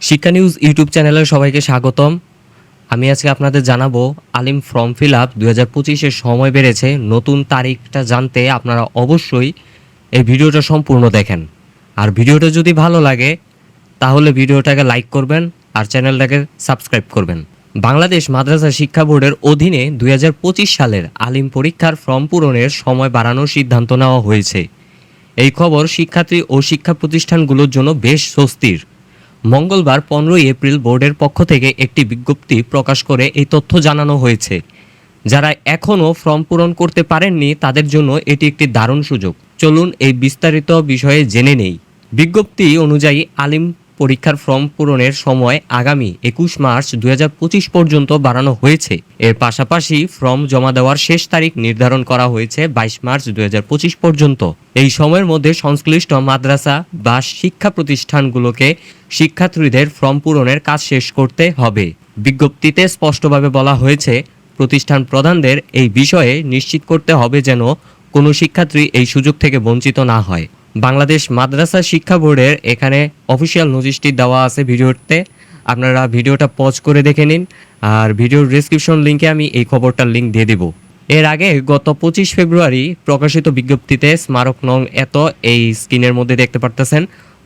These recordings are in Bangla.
শিক্ষা নিউজ ইউটিউব চ্যানেলে সবাইকে স্বাগতম। আমি আজকে আপনাদের জানাব আলিম ফর্ম ফিল আপ দু হাজার সময় বেড়েছে। নতুন তারিখটা জানতে আপনারা অবশ্যই এই ভিডিওটা সম্পূর্ণ দেখেন। আর ভিডিওটা যদি ভালো লাগে, তাহলে ভিডিওটাকে লাইক করবেন আর চ্যানেলটাকে সাবস্ক্রাইব করবেন। বাংলাদেশ মাদ্রাসা শিক্ষা বোর্ডের অধীনে দুই হাজার পঁচিশ সালের আলিম পরীক্ষার ফর্ম পূরণের সময় বাড়ানোর সিদ্ধান্ত নেওয়া হয়েছে। এই খবর শিক্ষার্থী ও শিক্ষা প্রতিষ্ঠানগুলোর জন্য বেশ স্বস্তির। মঙ্গলবার পনেরোই এপ্রিল বোর্ডের পক্ষ থেকে একটি বিজ্ঞপ্তি প্রকাশ করে এই তথ্য জানানো হয়েছে। যারা এখনও ফর্ম পূরণ করতে পারেননি, তাদের জন্য এটি একটি দারুণ সুযোগ। চলুন এই বিস্তারিত বিষয়ে জেনে নেই। বিজ্ঞপ্তি অনুযায়ী আলিম পরীক্ষার ফর্ম পূরণের সময় আগামী একুশ মার্চ দুই হাজার পঁচিশ পর্যন্ত বাড়ানো হয়েছে। এর পাশাপাশি ফর্ম জমা দেওয়ার শেষ তারিখ নির্ধারণ করা হয়েছে বাইশ মার্চ দু হাজার পঁচিশ পর্যন্ত। এই সময়ের মধ্যে সংশ্লিষ্ট মাদ্রাসা বা শিক্ষা প্রতিষ্ঠানগুলোকে শিক্ষার্থীদের ফর্ম পূরণের কাজ শেষ করতে হবে। বিজ্ঞপ্তিতে স্পষ্টভাবে বলা হয়েছে, প্রতিষ্ঠান প্রধানদের এই বিষয়ে নিশ্চিত করতে হবে যেন কোনো শিক্ষার্থী এই সুযোগ থেকে বঞ্চিত না হয়। বাংলাদেশ মাদ্রাসা শিক্ষা বোর্ডের এখানে অফিসিয়াল নোটিশটি দেওয়া আছে ভিডিওতে। আপনারা ভিডিওটা পজ করে দেখে নিন। আর ভিডিওর ডিসক্রিপশন লিঙ্কে আমি এই খবরটার লিঙ্ক দিয়ে দেব। এর আগে গত পঁচিশ ফেব্রুয়ারি প্রকাশিত বিজ্ঞপ্তিতে স্মারক নং এত এই স্ক্রিনের মধ্যে দেখতে পারতেছেন।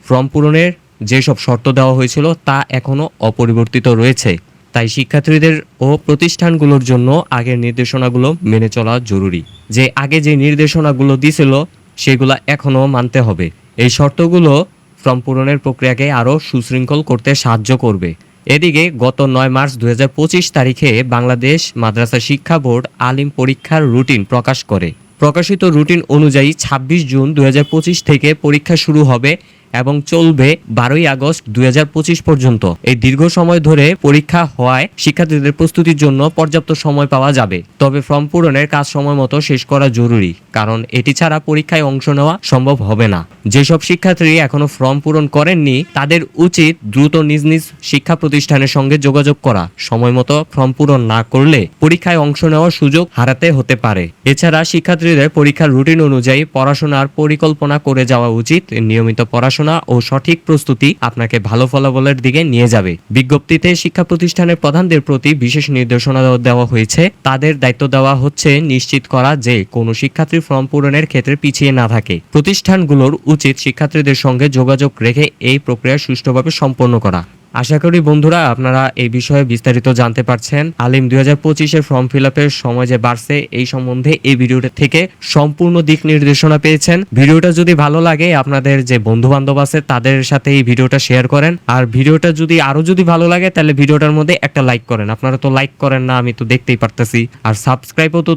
ফর্ম পূরণের যেসব শর্ত দেওয়া হয়েছিল তা এখনও অপরিবর্তিত রয়েছে। তাই শিক্ষার্থীদের ও প্রতিষ্ঠানগুলোর জন্য আগের নির্দেশনাগুলো মেনে চলা জরুরি। যে আগে যে নির্দেশনাগুলো দিছিল সেগুলো এখনও মানতে হবে। এই শর্তগুলো ফর্ম পূরণের প্রক্রিয়াকে আরও সুশৃঙ্খল করতে সাহায্য করবে। এদিকে গত নয় মার্চ দুই হাজার পঁচিশ তারিখে বাংলাদেশ মাদ্রাসা শিক্ষা বোর্ড আলিম পরীক্ষার রুটিন প্রকাশ করে। প্রকাশিত রুটিন অনুযায়ী ২৬ জুন দুই হাজার পঁচিশ থেকে পরীক্ষা শুরু হবে এবং চলবে বারোই আগস্ট দুই হাজার পঁচিশ পর্যন্ত। এই দীর্ঘ সময় ধরে পরীক্ষা হওয়ায় শিক্ষার্থীদের প্রস্তুতির জন্য পর্যাপ্ত সময় পাওয়া যাবে। তবে ফর্ম পূরণের কাজ সময় মতো শেষ করা জরুরি, কারণ এটি ছাড়া পরীক্ষায় অংশ নেওয়া সম্ভব হবে না। যেসব শিক্ষার্থী এখনও ফর্ম পূরণ করেননি, তাদের উচিত দ্রুত নিজ নিজ শিক্ষা প্রতিষ্ঠানের সঙ্গে যোগাযোগ করা। সময় মতো ফর্ম পূরণ না করলে পরীক্ষায় অংশ নেওয়ার সুযোগ হারাতে হতে পারে। এছাড়া শিক্ষার্থীদের পরীক্ষার রুটিন অনুযায়ী পড়াশোনার পরিকল্পনা করে যাওয়া উচিত। নিয়মিত পড়াশোনা ও সঠিক প্রস্তুতি আপনাকে ভালো ফলাফলের দিকে নিয়ে যাবে। বিজ্ঞপ্তিতে শিক্ষা প্রতিষ্ঠানের প্রধানদের প্রতি বিশেষ নির্দেশনা দেওয়া হয়েছে। তাদের দায়িত্ব দেওয়া হচ্ছে নিশ্চিত করা যে কোনো শিক্ষার্থী ফর্ম পূরণের ক্ষেত্রে পিছিয়ে না থাকে। প্রতিষ্ঠানগুলোর উচিত শিক্ষার্থীদের সঙ্গে যোগাযোগ রেখে এই প্রক্রিয়া সুষ্ঠুভাবে সম্পন্ন করা। আশা করি বন্ধুরা আপনারা এই বিষয়ে বিস্তারিত জানতে পারছেন। আলিম দুই হাজার পঁচিশের ফর্ম ফিল আপের সময় যে বাড়ছে, এই সম্বন্ধে এই ভিডিওটা থেকে সম্পূর্ণ দিক নির্দেশনা পেয়েছেন। ভিডিওটা যদি ভালো লাগে, আপনাদের যে বন্ধু বান্ধব আছে, তাদের সাথে এই ভিডিওটা শেয়ার করেন। আর ভিডিওটা যদি আরও যদি ভালো লাগে, তাহলে ভিডিওটার মধ্যে একটা লাইক করেন। আপনারা তো লাইক করেন না, আমি তো দেখতেই পারতেছি। আর সাবস্ক্রাইবও তো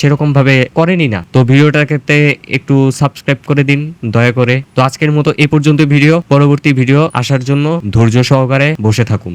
সেরকম ভাবে করেনই না। তো ভিডিওটার ক্ষেত্রে একটু সাবস্ক্রাইব করে দিন, দয়া করে। তো আজকের মতো এই পর্যন্ত ভিডিও। পরবর্তী ভিডিও আসার জন্য ধৈর্য সহকারে বসে থাকুন।